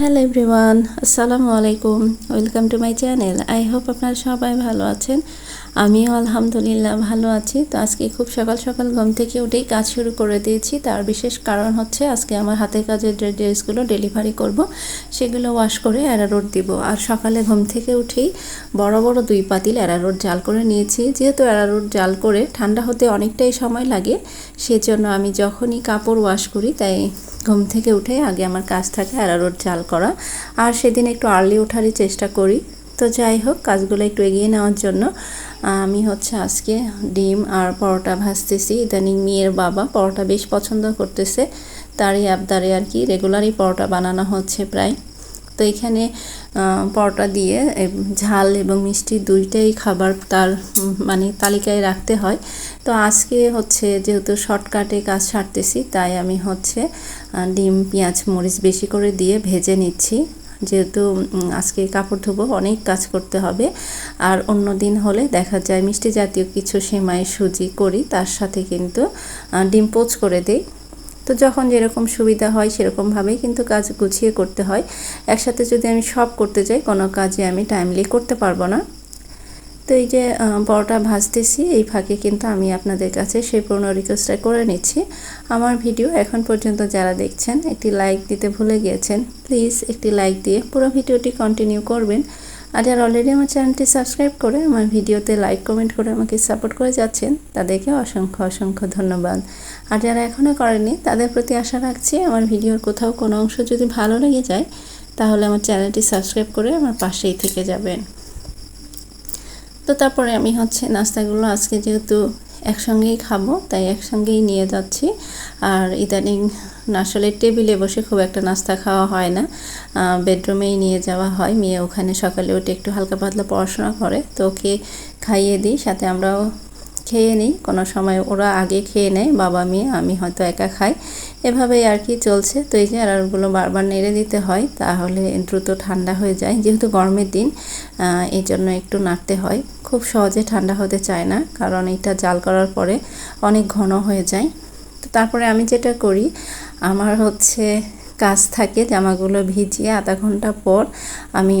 Hello everyone আসসালামু আলাইকুম welcome to my channel I hope আপনারা সবাই ভালো আছেন। আমিও আলহামদুলিল্লাহ ভালো আছি। তো আজকে খুব সকাল সকাল ঘুম থেকে উঠেই কাজ শুরু করে দিয়েছি। তার বিশেষ কারণ হচ্ছে আজকে আমার হাতের কাজের যে ড্রেসগুলো ডেলিভারি করব, সেগুলো ওয়াশ করে অ্যারারোড দিব। আর সকালে ঘুম থেকে উঠেই বড় বড় দুই পাতিল অ্যারারোড জাল করে নিয়েছি। যেহেতু অ্যারারোড জাল করে ঠান্ডা হতে অনেকটাই সময় লাগে, সেজন্য আমি যখনই কাপড় ওয়াশ করি, তাই ঘুম থেকে উঠে আগে আমার কাজ থাকে অ্যারারোড জাল করা। আর সেদিন একটু আর্লি ওঠারই চেষ্টা করি। তো যাই হোক, কাজগুলো একটু এগিয়ে নেওয়ার জন্য, আমি হচ্ছে আজকে ডিম আর পরোটা ভাজতেছি। ইদানিং মেয়ের বাবা পরোটা বেশ পছন্দ করতেছে। তারই আবদারে আর কি রেগুলারই পরোটা বানানো হচ্ছে প্রায়। তো এখানে পরোটা দিয়ে ঝাল এবং মিষ্টি দুইটাই খাবার তার মানে তালিকায় রাখতে হয়। তো আজকে হচ্ছে যেহেতু শর্টকাটে কাজ সারতেছি, তাই আমি হচ্ছে ডিম, পেঁয়াজ, মরিচ বেশি করে দিয়ে ভেজে নিচ্ছি। যেহেতু আজকে কাপড় ধুবো, অনেক কাজ করতে হবে। আর অন্য দিন হলে দেখা যায় মিষ্টি জাতীয় কিছু সেমাই সুজি করি, তার সাথে কিন্তু ডিম পোচ করে দেই। তো যখন যেরকম সুবিধা হয় সেরকমভাবেই কিন্তু কাজ গুছিয়ে করতে হয়। একসাথে যদি আমি সব করতে যাই, কোনো কাজে আমি টাইমলি করতে পারব না। তো এই যে পরোটা ভাজতেছি, এই ফাঁকে কিন্তু আমি আপনাদের কাছে সেই পুরনো রিকোয়েস্টটা করে নিচ্ছি। আমার ভিডিও এখন পর্যন্ত যারা দেখছেন, একটি লাইক দিতে ভুলে গিয়েছেন প্লিজ একটি লাইক দিয়ে পুরো ভিডিওটি কন্টিনিউ করবেন। আর যারা অলরেডি আমার চ্যানেলটি সাবস্ক্রাইব করে আমার ভিডিওতে লাইক কমেন্ট করে আমাকে সাপোর্ট করে যাচ্ছেন তাদেরকে অসংখ্য অসংখ্য ধন্যবাদ। আর যারা এখনও করেনি তাদের প্রতি আশা রাখছি আমার ভিডিওর কোথাও কোনো অংশ যদি ভালো লেগে যায়, তাহলে আমার চ্যানেলটি সাবস্ক্রাইব করে আমার পাশেই থেকে যাবেন। তো তারপরে আমি হচ্ছে নাস্তাগুলো আজকে যেহেতু একসঙ্গেই খাব, তাই একসঙ্গেই নিয়ে যাচ্ছি। আর ইদানিং আসলে টেবিলে বসে খুব একটা নাস্তা খাওয়া হয় না। বেডরুমেই নিয়ে যাওয়া হয়। মেয়ে ওখানে সকালে উঠে একটু হালকা পাতলা পড়াশোনা করে, তো ওকে খাইয়ে দিই, সাথে আমরাও খেয়ে নিই। কোনো সময় ওরা আগে খেয়ে নেয়, বাবা, মেয়ে, আমি হয়তো একা খাই। এভাবেই আর কি চলছে। তো এই যে আরগুলো বারবার নেড়ে দিতে হয়, তাহলে দ্রুত ঠান্ডা হয়ে যায়। যেহেতু গরমের দিন এই জন্য একটু নাড়তে হয়। খুব সহজে ঠান্ডা হতে চায় না, কারণ এটা জাল করার পরে অনেক ঘন হয়ে যায়। তো তারপরে আমি যেটা করি, আমার হচ্ছে কাজ থাকে জামাগুলো ভিজিয়ে আধা ঘণ্টা পর আমি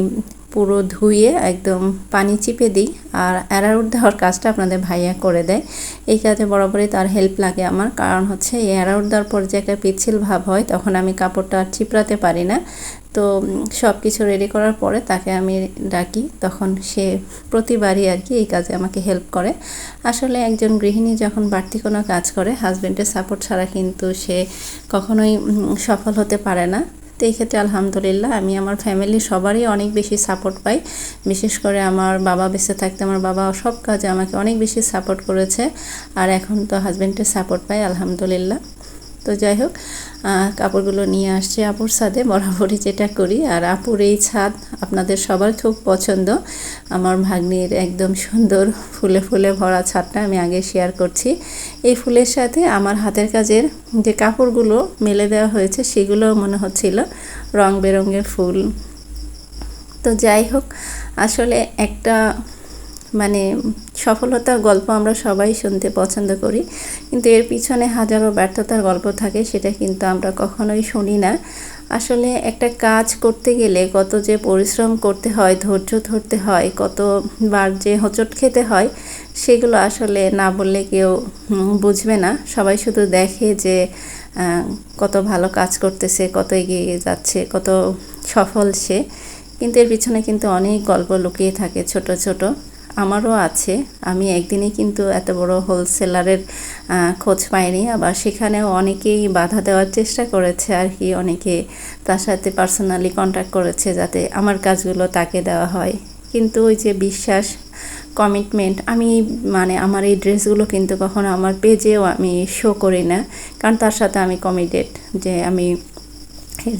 পুরো ধুয়ে একদম পানি চিপে দিই আর অ্যারারুট দেওয়ার কাজটা আপনাদের ভাইয়া করে দেয়। এই কাজে বরাবরই তার হেল্প লাগে আমার। কারণ হচ্ছে এই অ্যারারুট দেওয়ার পর যে একটা পিছিল ভাব হয়, তখন আমি কাপড়টা আর চিপড়াতে পারি না। তো সব কিছু রেডি করার পরে তাকে আমি ডাকি। তখন সে প্রতিবারই আর কি এই কাজে আমাকে হেল্প করে। আসলে একজন গৃহিণী যখন বাড়তি কোনো কাজ করে হাজব্যান্ডের সাপোর্ট ছাড়া কিন্তু সে কখনোই সফল হতে পারে না। তো এই ক্ষেত্রে আলহামদুলিল্লাহ, আমি আমার ফ্যামিলি সবারই অনেক বেশি সাপোর্ট পাই। বিশেষ করে আমার বাবা বেঁচে থাকতে আমার বাবা সব কাজে আমাকে অনেক বেশি সাপোর্ট করেছে। আর এখন তো হাজব্যান্ডের সাপোর্ট পাই, আলহামদুলিল্লাহ। তো যাই হোক কাপড়গুলো নিয়ে আসছে আপুর ছাদে, বরাবরই যেটা করি। আর আপুর এই ছাদ আপনাদের সবার খুব পছন্দ। আমার ভাগ্নির একদম সুন্দর ফুলে ফুলে ভরা ছাদটা আমি আগে শেয়ার করছি। এই ফুলের সাথে আমার হাতের কাজের যে কাপড়গুলো মেলে দেওয়া হয়েছে সেগুলো মনে হচ্ছিল রং বেরঙের ফুল। তো যাই হোক, আসলে একটা মানে সফলতার গল্প আমরা সবাই শুনতে পছন্দ করি। কিন্তু এর পিছনে হাজারো ব্যর্থতার গল্প থাকে, সেটা কিন্তু আমরা কখনোই শুনি না। আসলে একটা কাজ করতে গেলে কত যে পরিশ্রম করতে হয়, ধৈর্য ধরতে হয়, কতবার যে হোঁচট খেতে হয়, সেগুলো আসলে না বললে কেউ বুঝবে না। সবাই শুধু দেখে যে কত ভালো কাজ করতেছে, কত এগিয়ে যাচ্ছে, কত সফল সে। কিন্তু এর পিছনে কিন্তু অনেক গল্প লুকিয়ে থাকে ছোট ছোট। আমারও আছে। আমি একদিনই কিন্তু এত বড় হোলসেলারের খোঁজ পাইনি। আবার সেখানেও অনেকেই বাধা দেওয়ার চেষ্টা করেছে আর কি। অনেকে তার সাথে পার্সোনালি কন্ট্যাক্ট করেছে যাতে আমার কাজগুলো তাকে দেওয়া হয়। কিন্তু ওই যে বিশ্বাস কমিটমেন্ট আমি মানে আমার এই ড্রেসগুলো কিন্তু কখনো আমার পেজেও আমি শো করি না। কারণ তার সাথে আমি কমিটেড যে আমি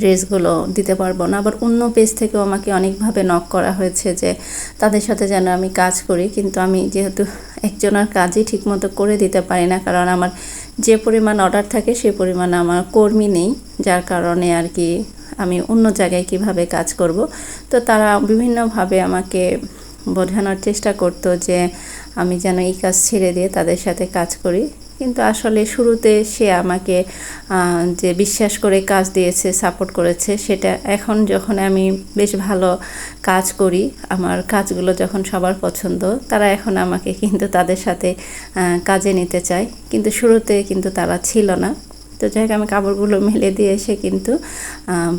ড্রেসগুলো দিতে পারব না। আবার অন্য পেজ থেকেও আমাকে অনেকভাবে নক করা হয়েছে যে, তাদের সাথে যেন আমি কাজ করি। কিন্তু আমি যেহেতু একজনের কাজই ঠিকমতো করে দিতে পারি না, কারণ আমার যে পরিমাণ অর্ডার থাকে, সে পরিমাণ আমার কর্মী নেই। যার কারণে আর কি আমি অন্য জায়গায় কীভাবে কাজ করব। তো তারা বিভিন্নভাবে আমাকে বোঝানোর চেষ্টা করতো যে, আমি যেন এই কাজ ছেড়ে দিয়ে তাদের সাথে কাজ করি। কিন্তু আসলে শুরুতে সে আমাকে যে বিশ্বাস করে কাজ দিয়েছে সাপোর্ট করেছে, সেটা এখন যখন আমি বেশ ভালো কাজ করি, আমার কাজগুলো যখন সবার পছন্দ, তারা এখন আমাকে কিন্তু তাদের সাথে কাজে নিতে চায়। কিন্তু শুরুতে কিন্তু তারা ছিল না। তো যাই হোক আমি কাপড়গুলো মেলে দিয়ে এসে কিন্তু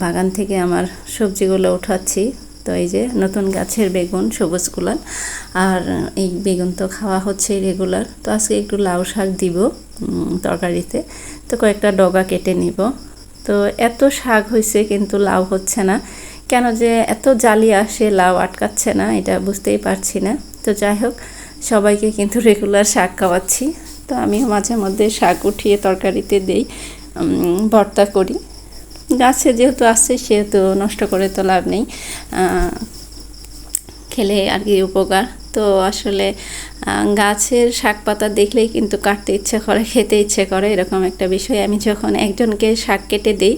বাগান থেকে আমার সবজিগুলো উঠাচ্ছি। তো এই যে নতুন গাছের বেগুন, সবুজ গুলাল আর এই বেগুন তো খাওয়া হচ্ছে রেগুলার তো আজকে একটু লাউ শাক দিব তরকারিতে। তো কয়েকটা ডগা কেটে নিব। তো এত শাক হয়েছে কিন্তু লাউ হচ্ছে না। কেন যে এত জালি আসে, লাউ আটকাচ্ছে না, এটা বুঝতেই পারছি না। তো যাই হোক, সবাইকে কিন্তু রেগুলার শাক খাওয়াচ্ছি। তো আমিও মাঝে মধ্যে শাক উঠিয়ে তরকারিতে দেই ভর্তা করি। গাছে যেহেতু আসছে সেহেতু নষ্ট করে তো লাভ নেই। খেলে আর কি উপকার। তো আসলে গাছের শাক পাতা দেখলেই কিন্তু কাটতে ইচ্ছে করে, খেতে ইচ্ছে করে এরকম একটা বিষয়। আমি যখন একজনকে শাক কেটে দিই,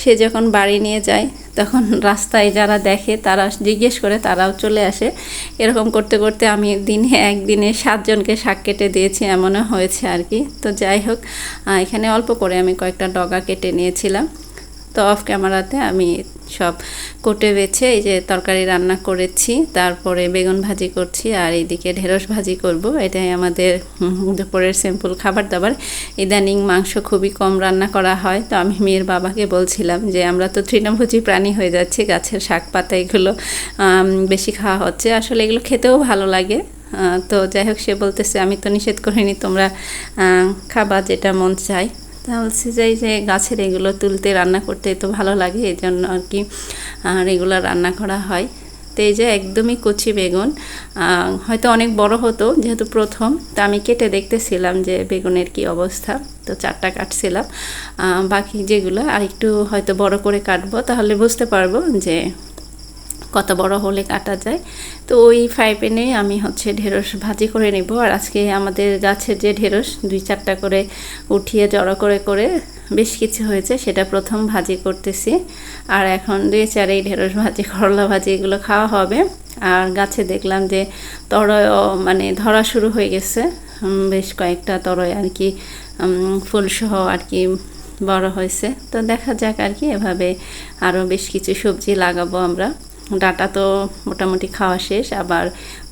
সে যখন বাড়ি নিয়ে যায়, তখন রাস্তায় যারা দেখে, তারা জিজ্ঞেস করে, তারাও চলে আসে। এরকম করতে করতে আমি দিনে একদিনে সাতজনকে শাক কেটে দিয়েছি, এমনও হয়েছে আর কি। তো যাই হোক এখানে অল্প করে আমি কয়েকটা ডগা কেটে নিয়েছিলাম। তো অফ ক্যামেরাতে আমি সব কোটে বেছে এই যে তরকারি রান্না করেছি, তারপরে বেগুন ভাজি করছি আর এইদিকে ঢেঁড়স ভাজি করব। এটাই আমাদের দুপুরের সিম্পল খাবার দাবার ইদানিং মাংস খুবই কম রান্না করা হয়। তো আমি মেয়ের বাবাকে বলছিলাম যে, আমরা তো তৃণভোজী প্রাণী হয়ে যাচ্ছি, গাছের শাক পাতা এগুলো বেশি খাওয়া হচ্ছে। আসলে এগুলো খেতেও ভালো লাগে। তো যাই হোক, সে বলতেছে, আমি তো নিষেধ করিনি, তোমরা খাবা যেটা মন চায়। তা বলছি যে, এই যে গাছের এগুলো তুলতে, রান্না করতে তো ভালো লাগে, এই জন্য আর কি রেগুলার রান্না করা হয়। তো এই যে একদমই কচি বেগুন হয়তো অনেক বড় হতো যেহেতু প্রথম, তা আমি কেটে দেখতেছিলাম যে বেগুনের কি অবস্থা, তো চারটা কাটছিলাম। বাকি যেগুলো আর একটু হয়তো বড় করে কাটবো, তাহলে বুঝতে পারব যে কত বড় হলে কাটা যায়। তো ওই ফ্রাই প্যানে আমি হচ্ছে ঢেঁড়স ভাজি করে নেব। আর আজকে আমাদের গাছের যে ঢেঁড়স, দুই চারটা করে উঠিয়ে জড়ো করে করে বেশ কিছু হয়েছে, সেটা প্রথম ভাজি করতেছি। আর এখন দুই চার ঢেঁড়স ভাজি, করলা ভাজি এগুলো খাওয়া হবে। আর গাছে দেখলাম যে তরয় মানে ধরা শুরু হয়ে গেছে। বেশ কয়েকটা তরয় আর কি ফুলসহ আর কি বড় হয়েছে। তো দেখা যাক আর কি, এভাবে আরও বেশ কিছু সবজি লাগাবো আমরা। ডাটা তো মোটামুটি খাওয়া শেষ, আবার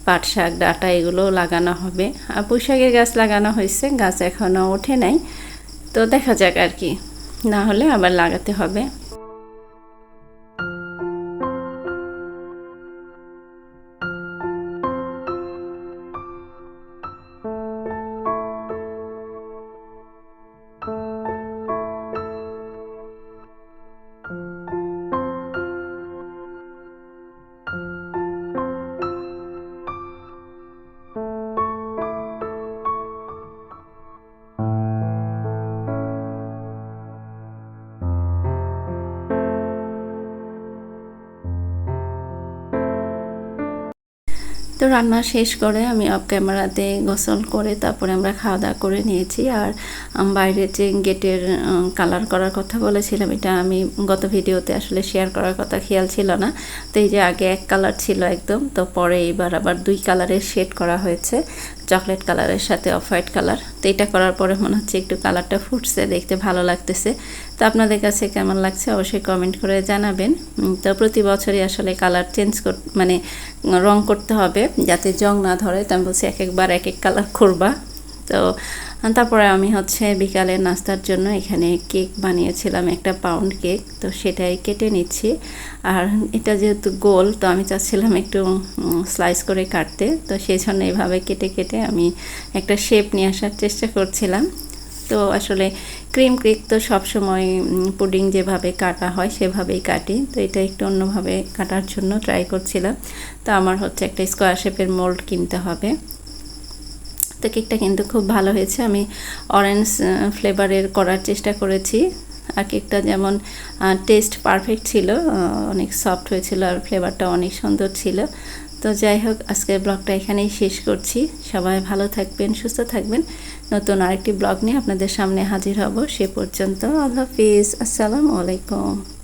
পাট শাক, ডাটা এগুলো লাগানো হবে। আর পুঁইশাকের গাছ লাগানো হয়েছে, গাছ এখনও ওঠে নাই। তো দেখা যাক আর কি, না হলে আবার লাগাতে হবে। তো রান্না শেষ করে আমি অফ ক্যামেরাতে গোসল করে তারপরে আমরা খাওয়া দাওয়া করে নিয়েছি। আর বাইরে বাইরের যে গেটের কালার করার কথা বলেছিলাম, এটা আমি গত ভিডিওতে আসলে শেয়ার করার কথা খেয়াল ছিল না। তো এই যে আগে এক কালার ছিল একদম, তো পরে এবার আবার দুই কালারের শেড করা হয়েছে। চকলেট কালারের সাথে অফ হোয়াইট কালার তো এটা করার পরে মনে হচ্ছে একটু কালারটা ফুটছে, দেখতে ভালো লাগতেছে। তো আপনাদের কাছে কেমন লাগছে অবশ্যই কমেন্ট করে জানাবেন। তো প্রতি বছরই আসলে কালার চেঞ্জ কর মানে রং করতে হবে। যাতে জং না ধরে, তো আমি বলছি এক একবার এক এক কালার করবা। তো তারপরে আমি হচ্ছে বিকালে নাস্তার জন্য এখানে কেক বানিয়েছিলাম, একটা পাউন্ড কেক তো সেটাই কেটে নিচ্ছি। আর এটা যেহেতু গোল, তো আমি চাচ্ছিলাম একটু স্লাইস করে কাটতে। তো সেই জন্য এইভাবে কেটে কেটে আমি একটা শেপ নিয়ে আসার চেষ্টা করছিলাম। তো আসলে ক্রিম কেক তো সবসময় পুডিং যেভাবে কাটা হয় সেভাবেই কাটি। তো এটা একটু অন্যভাবে কাটার জন্য ট্রাই করছিলাম। তো আমার হচ্ছে একটা স্কোয়ার শেপের মোল্ড কিনতে হবে। তো কেকটা কিন্তু খুব ভালো হয়েছে। আমি অরেঞ্জ ফ্লেভারের করার চেষ্টা করেছি। আর কেকটা যেমন টেস্ট পারফেক্ট ছিল অনেক সফট হয়েছিল আর ফ্লেভারটা অনেক সুন্দর ছিল। তো যাই হোক, আজকের ব্লগটা এখানেই শেষ করছি। সবাই ভালো থাকবেন, সুস্থ থাকবেন। নতুন আরেকটি ব্লগ নিয়ে আপনাদের সামনে হাজির হব। সে পর্যন্ত আল্লাহ হাফিজ। আসসালামু আলাইকুম।